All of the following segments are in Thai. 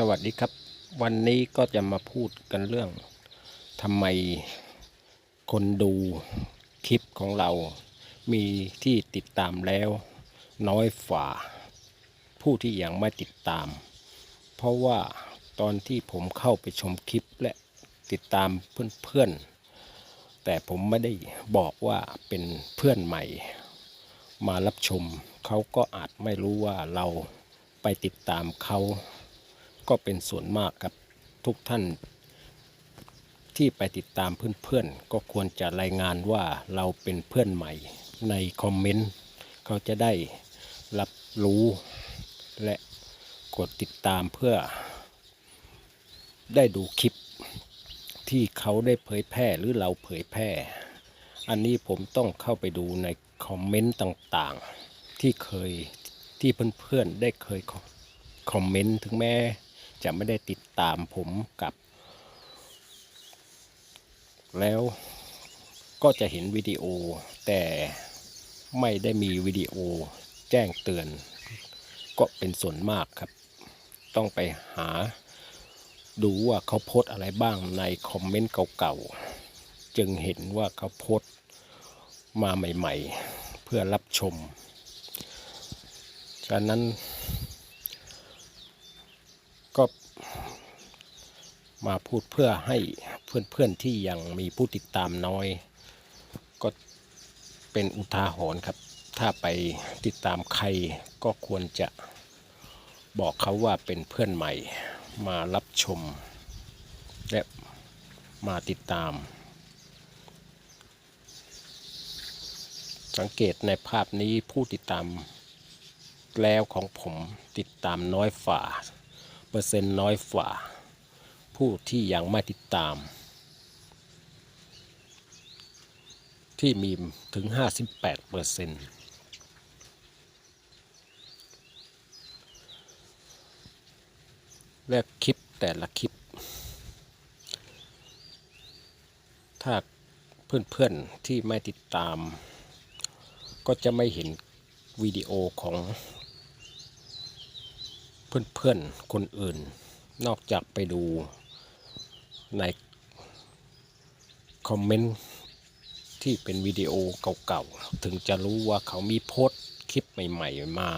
สวัสดีครับ วันนี้ก็จะมาพูดกันเรื่องทำไมคนดูคลิปของเรา มีที่ติดตามแล้ว น้อยฝ่า ผู้ที่ยังไม่ติดตาม เพราะว่าตอนที่ผมเข้าไปชมคลิปและติดตามเพื่อนๆ แต่ผมไม่ได้บอกว่าเป็นเพื่อนใหม่ มารับชมเขาก็อาจไม่รู้ว่าเราไปติดตามเขา ก็เป็นส่วนมากครับทุกท่าน ที่ไปติดตามเพื่อนๆ ก็ควรจะรายงานว่าเราเป็นเพื่อนใหม่ในคอมเมนต์เขาจะได้รับรู้และกดติดตามเพื่อ ได้ดูคลิปที่เขาได้เผยแพร่หรือเราเผยแพร่ อันนี้ผมต้องเข้าไปดูในคอมเมนต์ต่างๆ ที่เคยที่เพื่อนๆได้เคยคอมเมนต์ถึงแม้ จะไม่ได้ติดตามผมกับ แล้วก็จะเห็นวิดีโอ แต่ไม่ได้มีวิดีโอแจ้งเตือน ก็เป็นส่วนมากครับ ต้องไปหาดูว่าเขาโพสอะไรบ้างในคอมเมนต์เก่าๆ จึงเห็นว่าเขาโพสมาใหม่ๆ เพื่อรับชม ฉะนั้น ก็มาพูดเพื่อให้เพื่อนๆที่ยังมีผู้ติดตามน้อย ก็เป็นอุทาหรณ์ครับ ถ้าไปติดตามใครก็ควรจะบอกเขาว่าเป็นเพื่อนใหม่ มารับชม และมาติดตาม สังเกตในภาพนี้ผู้ติดตามแล้วของผมติดตามน้อยฝ่า เปอร์เซ็นต์น้อยฝ่า ผู้ที่ยังไม่ติดตาม ที่มีถึง 58เปอร์เซ็นต์และคลิปแต่ละคลิป ถ้าเพื่อนๆที่ไม่ติดตาม ก็จะไม่เห็นวิดีโอของ เพื่อนๆคนอื่น นอกจากไปดูในคอมเมนต์ที่เป็นวิดีโอเก่าๆ ถึงจะรู้ว่าเขามีโพสต์คลิปใหม่ๆมา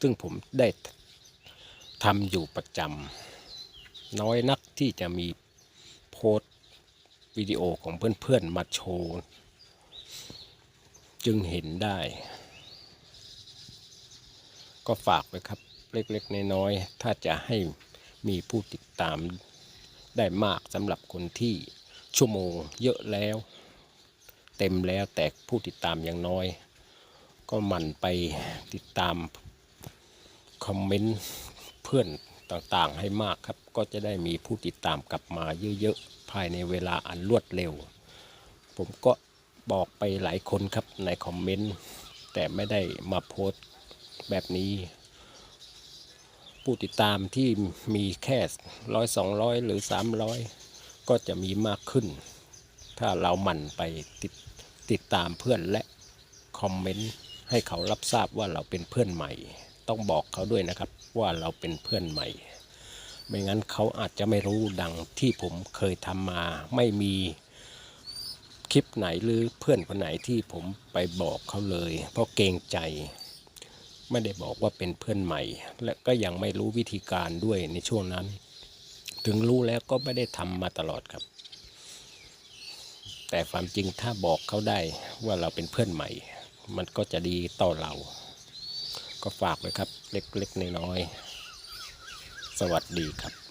ซึ่งผมได้ทำอยู่ประจำน้อยนักที่จะมีโพสต์วิดีโอของเพื่อนๆมาโชว์ จึงเห็นได้ ก็ฝากไว้ครับ เล็กๆน้อยๆถ้าจะให้มีผู้ติดตามได้มากสำหรับคนที่ชั่วโมงเยอะแล้ว เต็มแล้วแต่ผู้ติดตามยังน้อย ก็หมั่นไปติดตามคอมเมนต์เพื่อนต่างๆให้มากครับ ก็จะได้มีผู้ติดตามกลับมาเยอะๆ ภายในเวลาอันรวดเร็ว ผมก็บอกไปหลายคนครับในคอมเมนต์ แต่ไม่ได้มาโพสต์แบบนี้ ผู้ติดตามที่มีแค่ร้อยสองร้อยหรือสามร้อยก็จะมีมากขึ้น ถ้าเราหมั่นไปติดติดตามเพื่อนและคอมเมนต์ให้เขารับทราบว่าเราเป็นเพื่อนใหม่ ต้องบอกเขาด้วยนะครับว่าเราเป็นเพื่อนใหม่ ไม่งั้นเขาอาจจะไม่รู้ดังที่ผมเคยทำมาไม่มีคลิปไหนหรือเพื่อนคนไหนที่ผมไปบอกเขาเลย เพราะเกรงใจ ไม่ได้บอกว่าเป็นเพื่อนใหม่ และก็ยังไม่รู้วิธีการด้วยในช่วงนั้น ถึงรู้แล้วก็ไม่ได้ทำมาตลอดครับ แต่ความจริงถ้าบอกเขาได้ว่าเราเป็นเพื่อนใหม่ มันก็จะดีต่อเรา ก็ฝากไว้ครับเล็กๆน้อยๆสวัสดีครับ